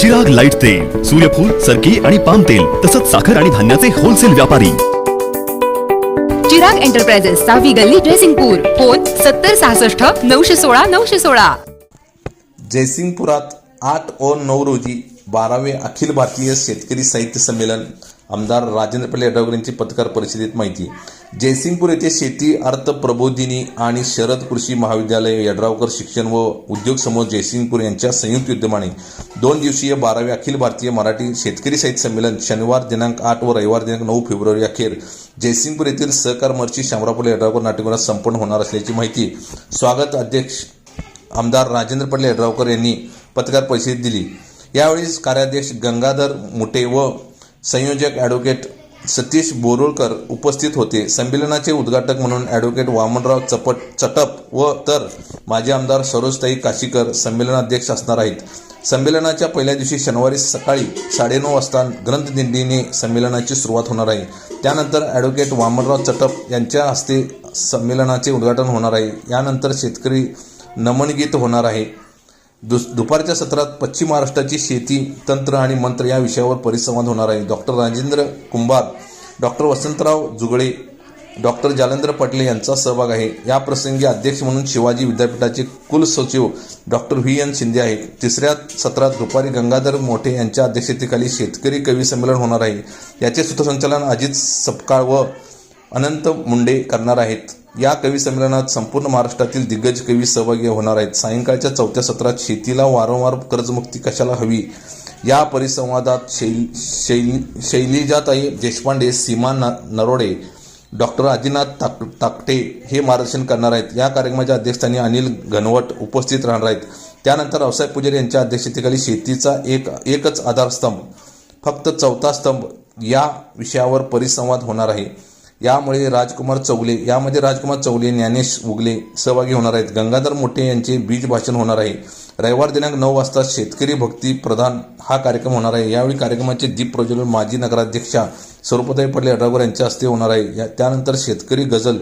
Chirag light तेल सूर्यफूल सरकी आणि पाम तेल तसंच साखर आणि धान्याचे होलसेल व्यापारी. चिराग एंटरप्राइजेस सावी गल्ली जयसिंगपूर फोन सत्तर सहासष्ट नऊशे सोळा नऊशे सोळा. जयसिंगपुरात आठ ओ नऊ रोजी बारावे अखिल भारतीय शेतकरी साहित्य संमेलन आमदार राजेंद्र पल्ले यांची पत्रकार परिषदेत माहिती. जयसिंगपूर येथे शेती अर्थ प्रबोधिनी आणि शरद कृषी महाविद्यालय यड्रावकर शिक्षण व उद्योग समूह जयसिंगपूर यांच्या संयुक्त उद्यमाने दोन दिवसीय बारावे अखिल भारतीय मराठी शेतकरी साहित्य संमेलन शनिवार दिनांक आठ व रविवार दिनांक नऊ फेब्रुवारी अखेर जयसिंगपूर येथील सहकार मर्ची शामराव यड्रावकर नाट्यगृहात संपन्न होणार असल्याची माहिती स्वागत अध्यक्ष आमदार राजेंद्र पडले यड्रावकर यांनी पत्रकार परिषदेत दिली. यावेळी कार्याध्यक्ष गंगाधर मुटे व संयोजक ॲडव्होकेट सतीश बोरुळकर उपस्थित होते. संमेलनाचे उद्घाटक म्हणून ॲडव्होकेट वामनराव चपट चटप व तर माजी आमदार सरोजताई काशीकर संमेलनाध्यक्ष असणार आहेत. संमेलनाच्या पहिल्या दिवशी शनिवारी सकाळी साडेनऊ वाजता ग्रंथदिंडीने संमेलनाची सुरुवात होणार आहे. त्यानंतर ॲडव्होकेट वामनराव चटप यांच्या हस्ते संमेलनाचे उद्घाटन होणार आहे. यानंतर शेतकरी नमनगीत होणार आहे. दुस दुपारच्या सत्रात पश्चिम महाराष्ट्राची शेती तंत्र आणि मंत्र या विषयावर परिसंवाद होणार आहे. Doctor Rajendra Kumbhar doctor Vasantrao Jugale doctor Jalendra Patle यांचा सहभाग आहे. या प्रसंगी अध्यक्ष म्हणून शिवाजी विद्यापीठाचे कुलसचिव डॉक्टर व्ही एन शिंदे आहेत. तिसऱ्या सत्रात दुपारी गंगाधर मोठे यांच्या अध्यक्षतेखाली शेतकरी कवी संमेलन होणार आहे. याचे सूत्रसंचालन अजित सपकाळ व अनंत मुंडे करणार आहेत. या कवी संमेलनात संपूर्ण महाराष्ट्रातील दिग्गज कवी सहभागी होणार आहेत. सायंकाळच्या चौथ्या सत्रात शेतीला वारंवार कर्जमुक्ती कशाला हवी? या परिसंवादात शैल शैल शैलीजाताई देशपांडे सीमा न नरोडे डॉक्टर आदिनाथ ताक ताकटे हे मार्गदर्शन करणार आहेत. या कार्यक्रमाच्या अध्यक्षस्थानी अनिल घनवट उपस्थित राहणार आहेत. त्यानंतर रावसाहेब पुजारी यांच्या अध्यक्षतेखाली शेतीचा एक एकच आधारस्तंभ फक्त चौथा स्तंभ या विषयावर परिसंवाद होणार आहे. यामुळे राजकुमार चौगले यामध्ये राजकुमार चौगले ज्ञानेश उगले सहभागी होणार आहेत. गंगाधर मोठे यांचे बीज भाषण होणार आहे. रविवार दिनांक नऊ वाजता शेतकरी भक्ती प्रधान हा कार्यक्रम होणार आहे. यावेळी कार्यक्रमाचे दीप प्रज्वलन माजी नगराध्यक्षा स्वरूपताई पडले अड्रागर यांच्या हस्ते होणार आहे. या त्यानंतर शेतकरी गझल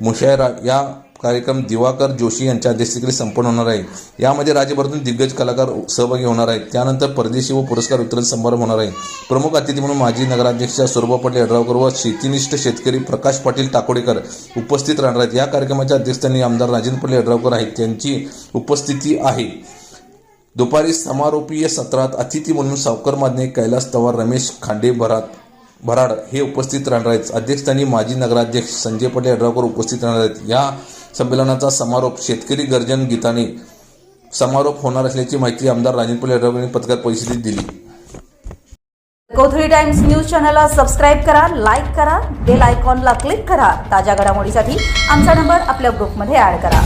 मुशायरा या कार्यक्रम दिवाकर जोशी यांच्या अध्यक्षतेखाली संपन्न होणार आहे. यामध्ये राज्यभरातून दिग्गज कलाकार सहभागी होणार आहेत. त्यानंतर परदेशी व पुरस्कार वितरण समारंभ होणार आहे. प्रमुख अतिथी म्हणून माजी नगराध्यक्षा स्वरूपा पटेल यड्रावकर व शेतीनिष्ठ शेतकरी प्रकाश पाटील टाकोडेकर उपस्थित राहणार आहेत. या कार्यक्रमाच्या अध्यक्षस्थानी आमदार राजेंद्र पटेल यड्रावकर आहेत. त्यांची उपस्थिती आहे. दुपारी समारोपीय सत्रात अतिथी म्हणून सावकर मादने कैलास तवार रमेश खांडे भरात भराड हे उपस्थित राहणार आहेत. अध्यक्षस्थानी माजी नगराध्यक्ष संजय पटेल यड्रावकर उपस्थित राहणार आहेत. या संमेलनाचा समारोप शेतकरी गर्जन गीताने समारोप होणार असल्याची माहिती आमदार राजेंद्र पटेल यांनी पत्रकार परिषदेत दिली. कोथळी टाइम्स न्यूज चॅनलला सबस्क्राईब करा लाईक करा बेल आयकॉनला क्लिक करा. ताज्या घडामोडीसाठी आमचा नंबर आपल्या ग्रुपमध्ये ऍड करा.